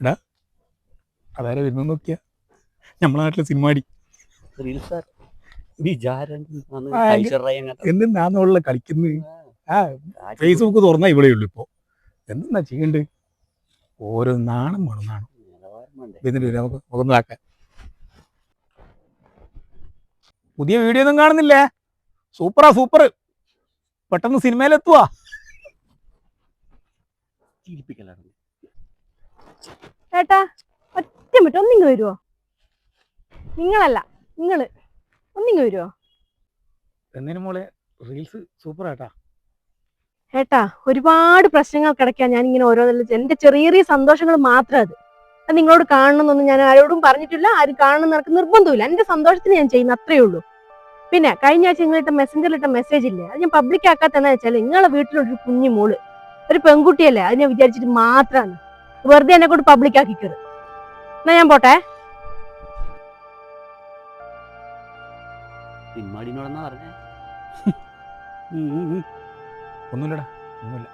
എടാ അതാരെ വരുന്ന നോക്കിയാ? നമ്മളെ നാട്ടിലെ സിനിമാടി എന്തിനാന്നുള്ള കളിക്കുന്നത് ആ ഫേസ്ബുക്ക് തുറന്നാ ഇവിടെ ഉള്ളു ഇപ്പോ. എന്തെന്നാ ചെയ്യണ്ട്? ഓരോ നാണം വേണം നാണം. എന്നിട്ട് നമുക്ക് മുഖം പുതിയ വീഡിയോ ഒന്നും കാണുന്നില്ലേ? സൂപ്പറാ സൂപ്പർ. പെട്ടെന്ന് സിനിമയിലെത്തുവാ ചേട്ടാ ഒറ്റ മിനിറ്റ് ഒന്നിങ്ങ് വരുവോ? നിങ്ങളല്ല നിങ്ങൾ ഒന്നിങ്ങ് വരുവോ? എന്തിനു മോളെ? റീൽസ് സൂപ്പർ ആട്ടാ. ഏട്ടാ ഒരുപാട് പ്രശ്നങ്ങൾക്കിടയ്ക്കാ ഞാൻ ഇങ്ങനെ ഓരോന്നിലും എന്റെ ചെറിയ ചെറിയ സന്തോഷങ്ങൾ മാത്രം അത്. അത് നിങ്ങളോട് കാണണമെന്നൊന്നും ഞാൻ ആരോടും പറഞ്ഞിട്ടില്ല ആരും കാണണം നിനക്ക് നിർബന്ധമില്ല. എന്റെ സന്തോഷത്തിന് ഞാൻ ചെയ്യുന്ന അത്രേ ഉള്ളൂ. പിന്നെ കഴിഞ്ഞ ആഴ്ച നിങ്ങളിട്ട മെസ്സഞ്ചറിലിട്ട മെസ്സേജ് ഇല്ലേ? അത് ഞാൻ പബ്ലിക് ആക്കാത്തെന്ന് വെച്ചാൽ നിങ്ങളെ വീട്ടിലൊരു കുഞ്ഞു മോൾ ഒരു പെൺകുട്ടിയല്ലേ? അത് ഞാൻ വിചാരിച്ചിട്ട് മാത്രമാണ് വെറുതെ എന്നെ കൊണ്ട് പബ്ലിക് ആക്കിക്കരുത്. എന്നാ ഞാൻ പോട്ടെ? ഒന്നുമില്ലടാ ഒന്നുമില്ല.